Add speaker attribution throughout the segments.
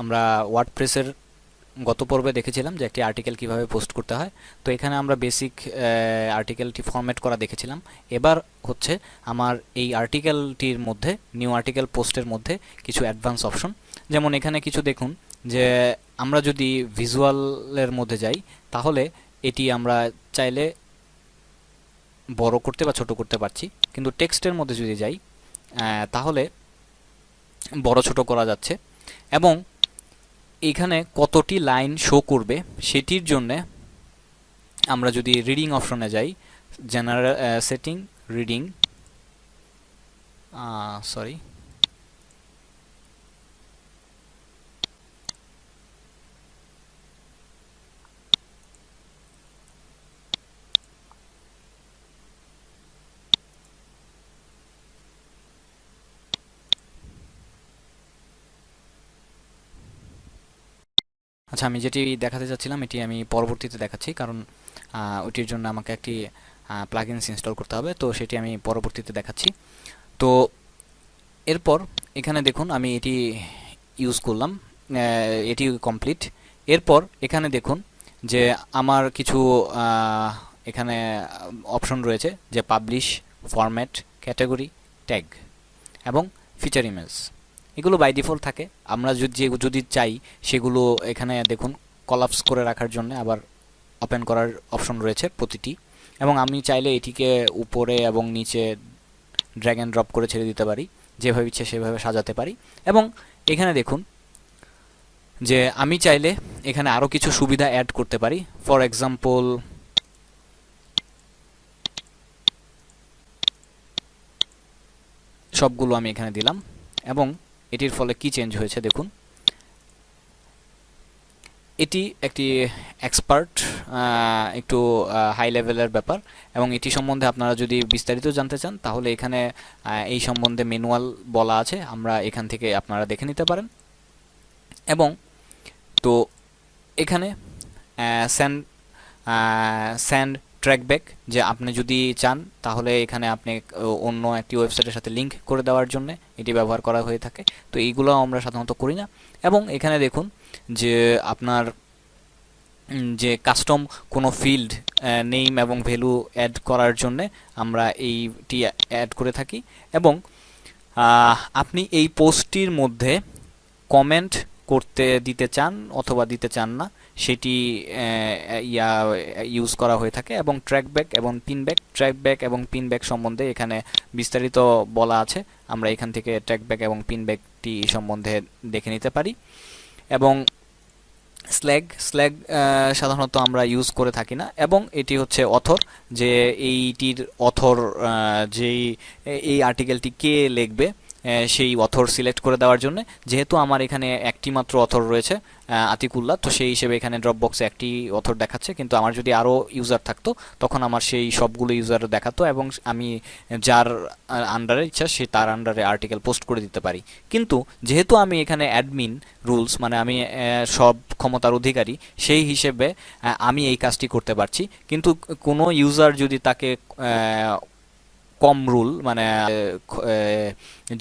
Speaker 1: আমরা ওয়ার্ডপ্রেসের গত পর্বে দেখেছিলাম যে একটি আর্টিকেল কীভাবে পোস্ট করতে হয়। তো এখানে আমরা বেসিক আর্টিকেলটি ফরম্যাট করা দেখেছিলাম। এবার হচ্ছে আমার এই আর্টিকেলটির মধ্যে নিউ আর্টিকেল পোস্টের মধ্যে কিছু অ্যাডভান্স অপশন যেমন এখানে কিছু দেখুন যে আমরা যদি ভিজুয়ালের মধ্যে যাই, তাহলে এটি আমরা চাইলে বড় করতে বা ছোট করতে পারছি। কিন্তু টেক্সটের মধ্যে যদি যাই তাহলে বড় ছোট করা যাচ্ছে। এবং এখানে কতটি লাইন শো করবে সেটির জন্য আমরা যদি রিডিং অপশনে যাই জেনারেল সেটিং রিডিং সরি আচ্ছা আমি যেটি দেখাতে চাচ্ছিলাম, এটি আমি পরবর্তীতে দেখাচ্ছি, কারণ ওটির জন্য আমাকে একটি প্লাগইনস ইনস্টল করতে হবে, তো সেটি আমি পরবর্তীতে দেখাচ্ছি। তো এরপর এখানে দেখুন, আমি এটি ইউজ করলাম এটি কমপ্লিট এরপর এখানে দেখুন যে আমার কিছু এখানে অপশন রয়েছে যে পাবলিশ ফরম্যাট ক্যাটাগরি ট্যাগ এবং ফিচার ইমেজ এগুলো বাই ডিফল্ট থাকে। আমরা যদি যদি চাই, সেগুলো এখানে দেখুন কলাপস করে রাখার জন্য আবার ওপেন করার অপশন রয়েছে প্রতিটি। এবং আমি চাইলে এটিকে উপরে এবং নিচে ড্র্যাগ অ্যান্ড ড্রপ করে ছেড়ে দিতে পারি। যেভাবে ইচ্ছে সেভাবে সাজাতে পারি। এবং এখানে দেখুন, যে আমি চাইলে এখানে আরও কিছু সুবিধা অ্যাড করতে পারি। ফর এক্সাম্পল সবগুলো আমি এখানে দিলাম। এবং এটির ফলে কি চেঞ্জ হয়েছে দেখুন। এটি একটি এক্সপার্ট একটু হাই লেভেলের ব্যাপার এবং এটি সম্বন্ধে আপনারা যদি বিস্তারিত জানতে চান, তাহলে এখানে এই সম্বন্ধে ম্যানুয়াল বলা আছে। আমরা এখান থেকে আপনারা দেখে নিতে পারেন। এবং তো এখানে স্যান্ড স্যান্ড ট্র্যাকব্যাক যে আপনি যদি চান, তাহলে এখানে আপনি অন্য একটি ওয়েবসাইটের সাথে লিংক করে দেওয়ার জন্য এটি ব্যবহার করা হয়ে থাকে। তো এইগুলো আমরা সাধারণত করি না। এবং এখানে দেখুন যে আপনার যে কাস্টম কোনো ফিল্ড নেম এবং ভ্যালু অ্যাড করার জন্যে আমরা এইটি অ্যাড করে থাকি। এবং আপনি এই পোস্টটির মধ্যে কমেন্ট করতে দিতে চান অথবা দিতে চান না। সেটি ইয়া ইউজ করা হয়ে থাকে এবং ট্র্যাক ব্যাক এবং পিন ব্যাক ট্র্যাক ট্র্যাকব্যাক এবং পিনব্যাক সম্বন্ধে এখানে বিস্তারিত বলা আছে। আমরা এখান থেকে ট্র্যাকব্যাক এবং পিনব্যাকটি সম্বন্ধে দেখে নিতে পারি। এবং স্ল্যাগ স্ল্যাগ সাধারণত আমরা ইউজ করে থাকি না। এবং এটি হচ্ছে অথর যে এইটির অথর যেই এই আর্টিকেলটি কে লিখবে সেই অথর সিলেক্ট করে দেওয়ার জন্য। যেহেতু আমার এখানে একটি মাত্র অথর রয়েছে আতিকুল্লাহ, তো সেই হিসেবে এখানে ড্রপ বক্সে একটি অথর দেখাচ্ছে। কিন্তু আমার যদি আরও ইউজার থাকতো, তখন আমার সেই সবগুলো ইউজার দেখাতো এবং আমি যার আন্ডারে ইচ্ছা, সে তার আন্ডারে আর্টিকেল পোস্ট করে দিতে পারি। কিন্তু যেহেতু আমি এখানে অ্যাডমিন রুলস মানে আমি সব ক্ষমতার অধিকারী, সেই হিসেবে আমি এই কাজটি করতে পারছি। কিন্তু কোনো ইউজার যদি তাকে কম রুল মানে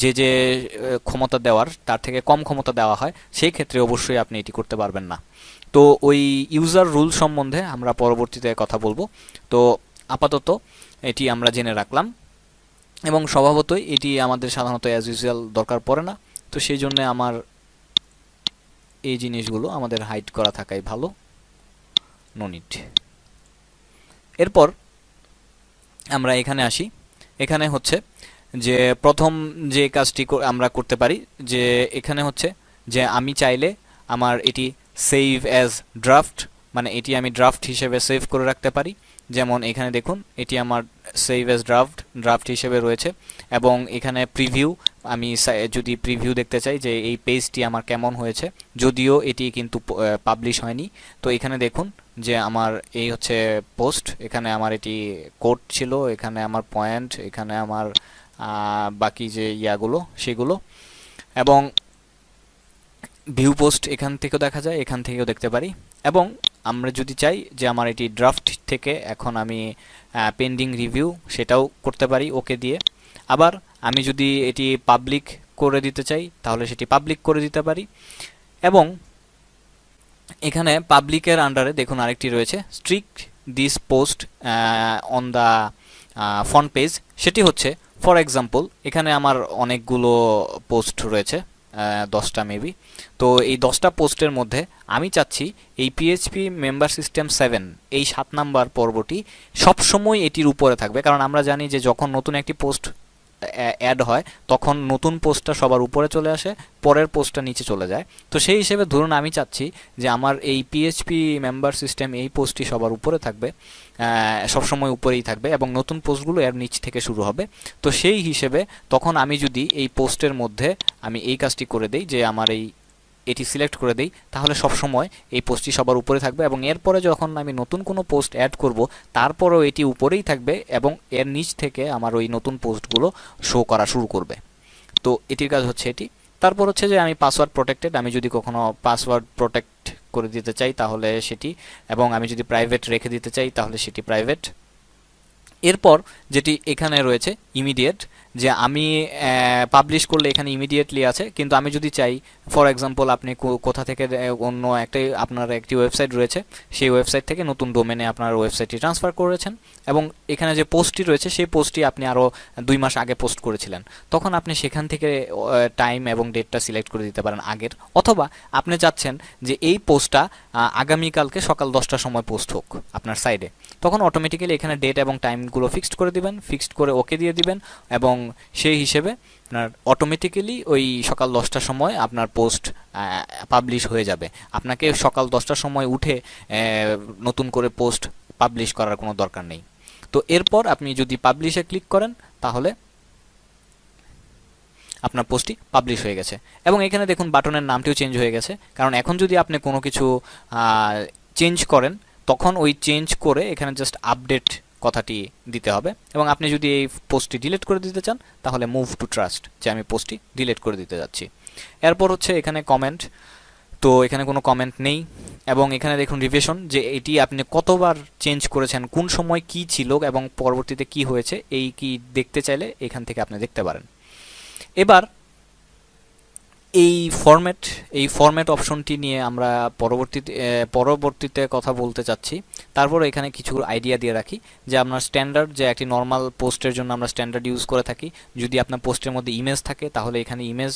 Speaker 1: যে যে ক্ষমতা দেওয়ার, তার থেকে কম ক্ষমতা দেওয়া হয়, সেই ক্ষেত্রে অবশ্যই আপনি এটি করতে পারবেন না। তো ওই ইউজার রুল সম্বন্ধে আমরা পরবর্তীতে কথা বলব। তো আপাতত এটি আমরা জেনে রাখলাম এবং স্বভাবতই এটি আমাদের সাধারণত অ্যাজ ইউজুয়াল দরকার পড়ে না। তো সেই জন্য আমার এই জিনিসগুলো আমাদের হাইড করা থাকাই ভালো। নো এরপর আমরা এখানে আসি। এখানে হচ্ছে যে প্রথম যে কাজটি আমরা করতে পারি, যে এখানে হচ্ছে যে আমি চাইলে আমার এটি সেভ অ্যাজ ড্রাফট মানে এটি আমি ড্রাফট হিসেবে সেভ করে রাখতে পারি। যেমন এখানে দেখুন, এটি আমার সেভ অ্যাজ ড্রাফট ড্রাফট হিসেবে রয়েছে। এবং এখানে প্রিভিউ আমি যদি প্রিভিউ দেখতে চাই যে এই পেজটি আমার কেমন হয়েছে, যদিও এটি কিন্তু পাবলিশ হয়নি। তো এখানে দেখুন যে আমার এই হচ্ছে পোস্ট এখানে আমার এটি কোড ছিল, এখানে আমার পয়েন্ট এখানে আমার বাকি যে ইয়াগুলো, সেগুলো। এবং ভিউ পোস্ট এখান থেকেও দেখা যায়, এখান থেকেও দেখতে পারি। এবং আমরা যদি চাই যে আমার এটি ড্রাফট থেকে এখন আমি পেন্ডিং রিভিউ সেটাও করতে পারি, ওকে দিয়ে। আবার আমি যদি এটি পাবলিক করে দিতে চাই, তাহলে সেটি পাবলিক করে দিতে পারি। এবং এখানে পাবলিকের আন্ডারে দেখুন আরেকটি রয়েছে stick this post on the front page সেটি হচ্ছে ফর এক্সাম্পল এখানে আমার অনেকগুলো পোস্ট রয়েছে দশটা মেবি তো এই দশটা পোস্টের মধ্যে আমি চাচ্ছি এই পিএইচপি মেম্বার সিস্টেম সেভেন এই সাত নাম্বার পর্বটি সবসময় এটির উপরে থাকবে। কারণ আমরা জানি যে যখন নতুন একটি পোস্ট অ্যাড হয়, তখন নতুন পোস্টটা সবার উপরে চলে আসে, পরের পোস্টটা নিচে চলে যায়। তো সেই হিসেবে ধরুন আমি চাচ্ছি যে আমার এই পিএইচপি মেম্বার সিস্টেম এই পোস্টটি সবার উপরে থাকবে সবসময় উপরেই থাকবে এবং নতুন পোস্টগুলো এর নিচ থেকে শুরু হবে। তো সেই হিসেবে তখন আমি যদি এই পোস্টের মধ্যে আমি এই কাজটি করে দেই যে আমার এই এটি সিলেক্ট করে দেই, তাহলে সবসময় এই পোস্টটি সবার উপরে থাকবে এবং এরপরে যখন আমি নতুন কোনো পোস্ট অ্যাড করব, তারপরেও এটি উপরেই থাকবে এবং এর নিচ থেকে আমার ওই নতুন পোস্টগুলো শো করা শুরু করবে। তো এটির কাজ হচ্ছে এটি। তারপর হচ্ছে যে আমি পাসওয়ার্ড প্রোটেক্টেড আমি যদি কখনো পাসওয়ার্ড প্রোটেক্ট করে দিতে চাই, তাহলে সেটি, এবং আমি যদি প্রাইভেট রেখে দিতে চাই, তাহলে সেটি প্রাইভেট এরপর যেটি এখানে রয়েছে ইমিডিয়েট যে আমি পাবলিশ করলে এখানে ইমিডিয়েটলি আছে, কিন্তু আমি যদি চাই ফর এক্সাম্পল আপনি কোথা থেকে অন্য একটি আপনার একটি ওয়েবসাইট রয়েছে, সেই ওয়েবসাইট থেকে নতুন ডোমেনে আপনার ওয়েবসাইটটি ট্রান্সফার করেছেন, এবং এখানে যে পোস্টটি রয়েছে, সেই পোস্টটি আপনি আরও দুই মাস আগে পোস্ট করেছিলেন। তখন আপনি সেখান থেকে টাইম এবং ডেটটা সিলেক্ট করে দিতে পারেন আগের, অথবা আপনি চাচ্ছেন যে এই পোস্টটা আগামীকালকে সকাল দশটার সময় পোস্ট হোক আপনার সাইডে তখন অটোমেটিক্যালি এখানে ডেট এবং টাইমগুলো ফিক্সড করে দিবেন ফিক্সড করে ওকে দিয়ে দিবেন, এবং সেই হিসেবে আপনার অটোমেটিক্যালি ওই সকাল দশটার সময় আপনার পোস্ট পাবলিশ হয়ে যাবে। আপনাকে সকাল দশটার সময় উঠে নতুন করে পোস্ট পাবলিশ করার কোনো দরকার নেই। তো এরপর আপনি যদি পাবলিশে ক্লিক করেন, তাহলে আপনার পোস্টটি পাবলিশ হয়ে গেছে। এবং এখানে দেখুন বাটনের নামটিও চেঞ্জ হয়ে গেছে। কারণ এখন যদি আপনি কোনো কিছু চেঞ্জ করেন, তখন ওই চেঞ্জ করে এখানে জাস্ট আপডেট কথাটি দিতে হবে। এবং আপনি যদি এই পোস্টটি ডিলিট করে দিতে চান, তাহলে মুভ টু ট্রাস্ট যে আমি পোস্টটি ডিলিট করে দিতে যাচ্ছি। এরপর হচ্ছে এখানে কমেন্ট তো এখানে কোনো কমেন্ট নেই। এবং এখানে দেখুন রিভিশন যে এটি আপনি কতবার চেঞ্জ করেছেন, কোন সময় কি ছিল এবং পরবর্তীতে কি হয়েছে, এই কি দেখতে চাইলে এখান থেকে আপনি দেখতে পারেন। এবার এই ফরম্যাট এই ফরম্যাট অপশনটি নিয়ে আমরা পরবর্তীতে পরবর্তীতে কথা বলতে চাচ্ছি। তারপর এখানে কিছু আইডিয়া দিয়ে রাখি যে আপনার স্ট্যান্ডার্ড যে একটি নর্মাল পোস্টের জন্য আমরা স্ট্যান্ডার্ড ইউজ করে থাকি। যদি আপনার পোস্টের মধ্যে ইমেজ থাকে, তাহলে এখানে ইমেজ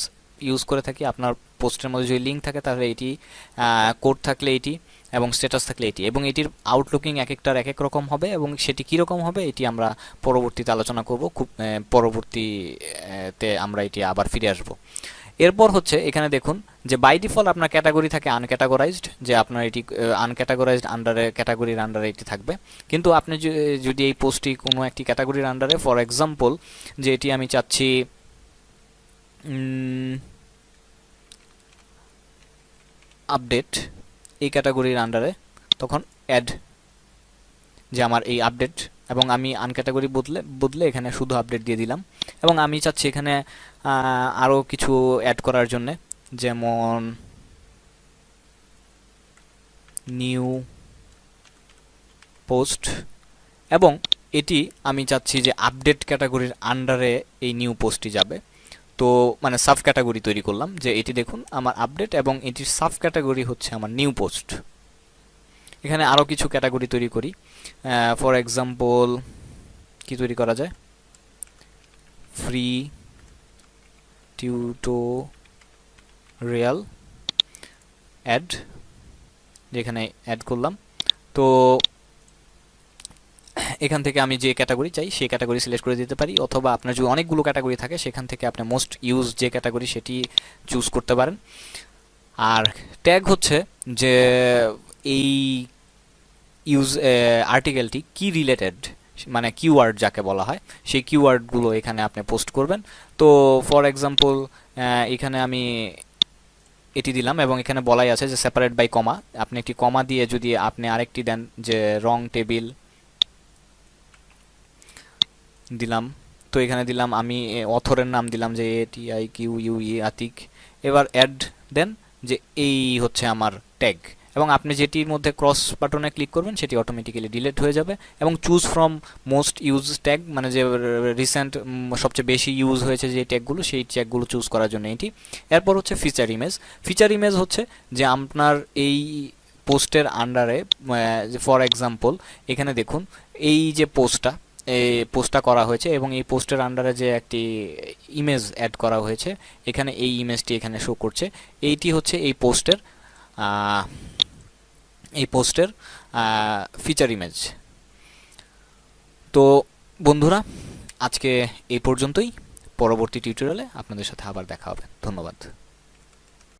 Speaker 1: ইউজ করে থাকি। আপনার পোস্টের মধ্যে যদি লিঙ্ক থাকে, তাহলে এটি কোড থাকলে এটি এবং স্ট্যাটাস থাকলে এটি। এবং এটির আউটলুকিং এক একটার এক এক রকম হবে এবং সেটি কীরকম হবে, এটি আমরা পরবর্তীতে আলোচনা করব। খুব পরবর্তীতে আমরা এটি আবার ফিরে আসব। এরপর হচ্ছে এখানে দেখুন যে বাই ডিফল্ট আপনার ক্যাটাগরি থাকে আনক্যাটাগরাইজড যে আপনার এটি আনক্যাটাগরাইজড আন্ডারে ক্যাটাগরির আন্ডারে এটি থাকবে। কিন্তু আপনি যদি এই পোস্টটি কোনো একটি ক্যাটাগরির আন্ডারে ফর এক্সাম্পল যে এটি আমি চাচ্ছি আপডেট এই ক্যাটাগরির আন্ডারে তখন অ্যাড যে আমার এই আপডেট এবং আমি আনক্যাটাগরি বদলে বদলে এখানে শুধু আপডেট দিয়ে দিলাম। এবং আমি চাচ্ছি এখানে আরও কিছু অ্যাড করার জন্যে। যেমন নিউ পোস্ট এবং এটি আমি চাচ্ছি যে আপডেট ক্যাটাগরির আন্ডারে এই নিউ পোস্টটি যাবে। তো মানে সাব ক্যাটাগরি তৈরি করলাম যে এটি দেখুন আমার আপডেট এবং এটির সাব ক্যাটাগরি হচ্ছে আমার নিউ পোস্ট এখানে আরও কিছু ক্যাটাগরি তৈরি করি। ফর এক্সাম্পল কি তৈরি করা যায়? ফ্রি টিউটোরিয়াল অ্যাড যেখানে অ্যাড করলাম। তো এখান থেকে আমি যে ক্যাটাগরি চাই, সেই ক্যাটাগরি সিলেক্ট করে দিতে পারি। অথবা আপনার যদি অনেকগুলো ক্যাটাগরি থাকে, সেখান থেকে আপনি মোস্ট ইউজ যে ক্যাটাগরি সেটি চুজ করতে পারেন। আর ট্যাগ হচ্ছে যে এই ইউজ আর্টিকেলটি কি রিলেটেড মানে কিওয়ার্ড যাকে বলা হয়, সেই কিওয়ার্ডগুলো এখানে আপনি পোস্ট করবেন। তো ফর এক্সাম্পল এখানে আমি এটি দিলাম এবং এখানে বলাই আছে যে সেপারেট বাই কমা আপনি একটি কমা দিয়ে যদি আপনি আরেকটি দেন যে রং টেবিল দিলাম, তো এখানে দিলাম আমি অথরের নাম দিলাম যে A T I Q U E Atiq. এবার অ্যাড দেন যে এই হচ্ছে আমার ট্যাগ এবং আপনি যেটির মধ্যে ক্রস বাটনে ক্লিক করবেন, সেটি অটোমেটিক্যালি ডিলেট হয়ে যাবে এবং choose from most use tag মানে যে রিসেন্ট সবচেয়ে বেশি ইউজ হয়েছে যে ট্যাগগুলো সেই ট্যাগগুলো চুজ করার জন্য এটি। এরপর হচ্ছে ফিচার ইমেজ ফিচার ইমেজ হচ্ছে যে আপনার এই পোস্টের আন্ডারে ফর এক্সাম্পল এখানে দেখুন, এই যে পোস্টটা এই পোস্টটা করা হয়েছে এবং এই পোস্টের আন্ডারে যে একটি ইমেজ অ্যাড করা হয়েছে, এখানে এই ইমেজটি এখানে শো করছে। এইটি হচ্ছে এই পোস্টের এই পোস্টের ফিচার ইমেজ তো বন্ধুরা, আজকে এই পর্যন্তই। পরবর্তী টিউটোরিয়ালে আপনাদের সাথে আবার দেখা হবে। ধন্যবাদ।